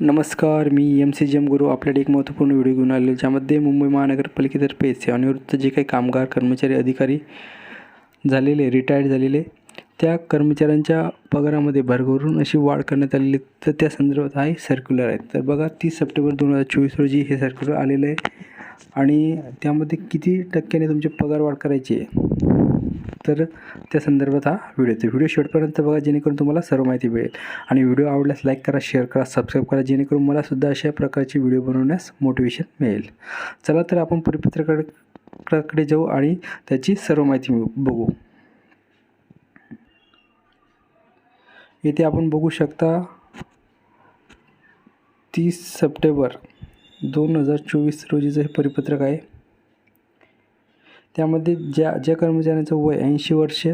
नमस्कार मी M C G M Guru आपल्याकडे एक महत्त्वपूर्ण व्हिडिओ घेऊन आलेलो ज्यामध्ये मुंबई महानगरपालिकेतर्फे सेवानिवृत्त जे काही कामगार कर्मचारी अधिकारी झालेले रिटायर्ड झालेले त्या कर्मचाऱ्यांच्या पगारामध्ये भरभरून अशी वाढ करण्यात आलेली आहे. तर त्या संदर्भात हा सर्क्युलर आहे. तर बघा तीस सप्टेंबर दोन हजार चोवीस रोजी हे सर्क्युलर आलेलं आहे. आणि त्यामध्ये किती टक्क्याने तुमचे पगार वाढ करायची आहे? तर त्या संदर्भात हा व्हिडिओ तर व्हिडिओ शेवटपर्यंत बघा जेणेकरून तुम्हाला सर्व माहिती मिळेल. आणि व्हिडिओ आवडल्यास लाईक करा शेअर करा सबस्क्राईब करा जेणेकरून मला सुद्धा अशा प्रकारची व्हिडिओ बनवण्यास मोटिवेशन मिळेल. चला तर आपण परिपत्रकाकडे जाऊ आणि त्याची सर्व माहिती मिळू बघू. येथे आपण बघू शकता तीस सप्टेंबर दोन हजार चोवीस रोजीचं हे परिपत्रक आहे त्यामध्ये ज्या ज्या कर्मचाऱ्यांचं वय ऐंशी वर्ष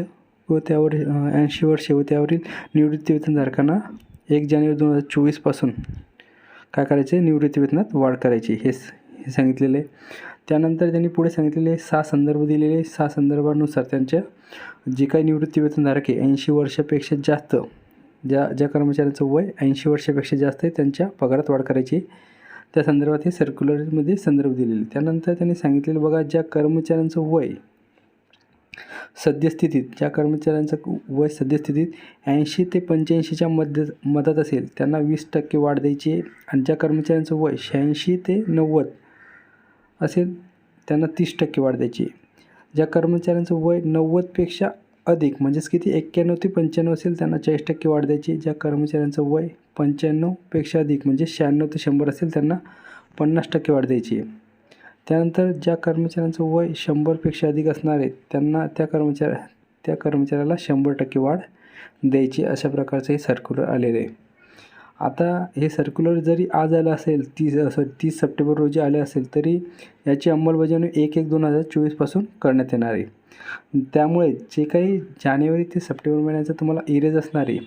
व त्यावर ऐंशी वर्षे व त्यावरील निवृत्तीवेतनधारकांना एक जानेवारी दोन हजार चोवीसपासून काय करायचे? निवृत्तीवेतनात वाढ करायची. हे हे सांगितलेलं आहे. त्यानंतर त्यांनी पुढे सांगितलेले सहा संदर्भ दिलेले सहा संदर्भानुसार त्यांच्या जे काही निवृत्तीवेतनधारक आहे ऐंशी वर्षापेक्षा जास्त ज्या ज्या कर्मचाऱ्यांचं वय ऐंशी वर्षापेक्षा जास्त आहे त्यांच्या पगारात वाढ करायची. त्या संदर्भात हे सर्क्युलरमध्ये संदर्भ दिलेले. त्यानंतर त्यांनी सांगितलेलं बघा ज्या कर्मचाऱ्यांचं वय सद्यस्थितीत ज्या कर्मचाऱ्यांचं वय सद्यस्थितीत ऐंशी ते पंच्याऐंशीच्या मध्य मधात असेल त्यांना वीस टक्के वाढ द्यायची आहे. आणि ज्या कर्मचाऱ्यांचं वय शहाऐंशी ते नव्वद असेल त्यांना तीस टक्के वाढ द्यायची आहे. ज्या कर्मचाऱ्यांचं वय नव्वदपेक्षा अधिक म्हणजेच किती एक्क्याण्णव ते पंच्याण्णव असेल त्यांना चाळीस टक्के वाढ द्यायची ज्या कर्मचाऱ्यांचं वय पंच्याण्णवपेक्षा अधिक म्हणजे शहाण्णव ते शंभर असेल त्यांना पन्नास टक्के वाढ द्यायची आहे. त्यानंतर ज्या कर्मचाऱ्यांचं वय शंभरपेक्षा अधिक असणार आहे त्यांना त्या कर्मचाऱ्या त्या कर्मचाऱ्याला शंभर टक्के वाढ द्यायची अशा प्रकारचं हे सर्क्युलर आलेलं आहे. आता हे सर्क्युलर जरी आज आलं असेल तीस सॉरी तीस सप्टेंबर रोजी आले असेल तरी याची अंमलबजावणी एक एक दोन हजार चोवीसपासून करण्यात येणार आहे. त्यामुळे जे काही जानेवारी ते सप्टेंबर महिन्याचं तुम्हाला इरेज असणार आहे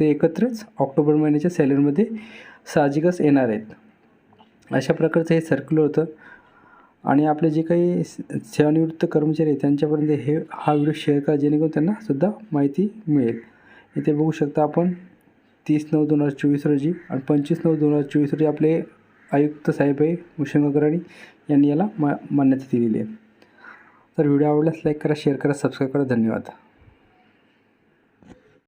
ते एकत्रच ऑक्टोबर महिन्याच्या सॅलरीमध्ये साहजिकच येणार आहेत. अशा प्रकारचं हे सर्क्युलर होतं. आणि आपले जे काही सेवानिवृत्त कर्मचारी आहेत त्यांच्यापर्यंत हे हा व्हिडिओ शेअर करा जेणेकरून त्यांना सुद्धा माहिती मिळेल. इथे बघू शकता आपण तीस नऊ दोन हजार चोवीस रोजी आणि पंचवीस नऊ दोन हजार चोवीस रोजी आपले आयुक्त साहेब आहे भूषण यांनी याला मा मान्यता दिलेली आहे. तर व्हिडिओ आवडल्यास लाईक करा शेअर करा सबस्क्राईब करा. धन्यवाद.